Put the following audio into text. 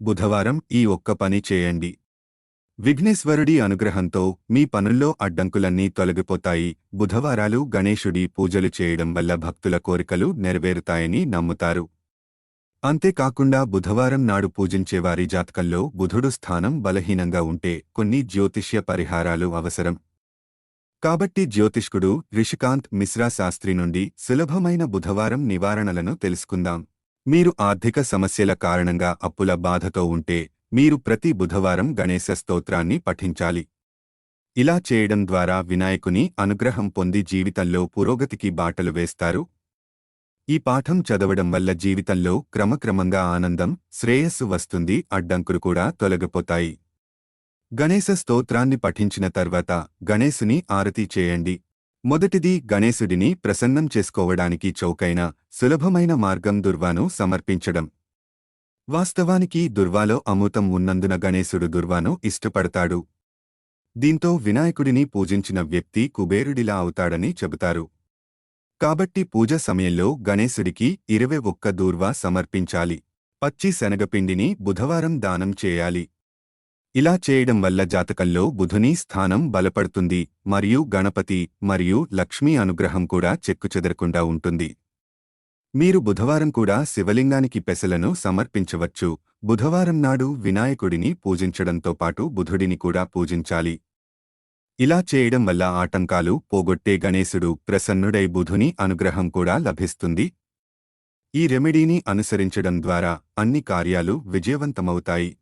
బుధవారం ఈ ఒక్క పని చేయండి. విఘ్నేశ్వరుడి అనుగ్రహంతో మీ పనుల్లో అడ్డంకులన్నీ తొలగిపోతాయి. బుధవారాలు గణేశుడి పూజలు చేయడం వల్ల భక్తుల కోరికలు నెరవేరుతాయని నమ్ముతారు. అంతేకాకుండా బుధవారం నాడు పూజించేవారి జాతకంలో బుధుడు స్థానం బలహీనంగా ఉంటే కొన్ని జ్యోతిష్య పరిహారాలు అవసరం. కాబట్టి జ్యోతిష్కుడు రిషికాంత్ మిశ్రా శాస్త్రి నుండి సులభమైన బుధవారం నివారణలను తెలుసుకుందాం. మీరు ఆర్థిక సమస్యల కారణంగా అప్పుల బాధతో ఉంటే మీరు ప్రతి బుధవారం గణేశ స్తోత్రాన్ని పఠించాలి. ఇలా చేయడం ద్వారా వినాయకుని అనుగ్రహం పొంది జీవితంలో పురోగతికి బాటలు వేస్తారు. ఈ పాఠం చదవడం వల్ల జీవితంలో క్రమక్రమంగా ఆనందం శ్రేయస్సు వస్తుంది అడ్డంకులు కూడా తొలగిపోతాయి. గణేశ స్తోత్రాన్ని పఠించిన తర్వాత గణేశుని ఆరతి చేయండి. మొదటిది గణేశుడిని ప్రసన్నం చేసుకోవడానికి చౌకైన సులభమైన మార్గం దుర్వాను సమర్పించడం. వాస్తవానికి దుర్వాలో అమృతం ఉన్నందున గణేశుడు దుర్వాను ఇష్టపడతాడు. దీంతో వినాయకుడిని పూజించిన వ్యక్తి కుబేరుడిలా అవుతాడని చెబుతారు. కాబట్టి పూజ సమయంలో గణేశుడికి ఇరవై ఒక్క దూర్వా సమర్పించాలి. పచ్చి శనగపిండిని బుధవారం దానం చేయాలి. ఇలా చేయడం వల్ల జాతకంలో బుధుని స్థానం బలపడుతుంది మరియు గణపతి మరియు లక్ష్మీ అనుగ్రహం కూడా చెక్కుచెదరకుండా ఉంటుంది. మీరు బుధవారం కూడా శివలింగానికి పెసలను సమర్పించవచ్చు. బుధవారం నాడు వినాయకుడిని పూజించడంతో పాటు బుధుడిని కూడా పూజించాలి. ఇలా చేయడం వల్ల ఆటంకాలు పోగొట్టే గణేశుడు ప్రసన్నుడై బుధుని అనుగ్రహం కూడా లభిస్తుంది. ఈ రెమెడీని అనుసరించడం ద్వారా అన్ని కార్యాలు విజయవంతమవుతాయి.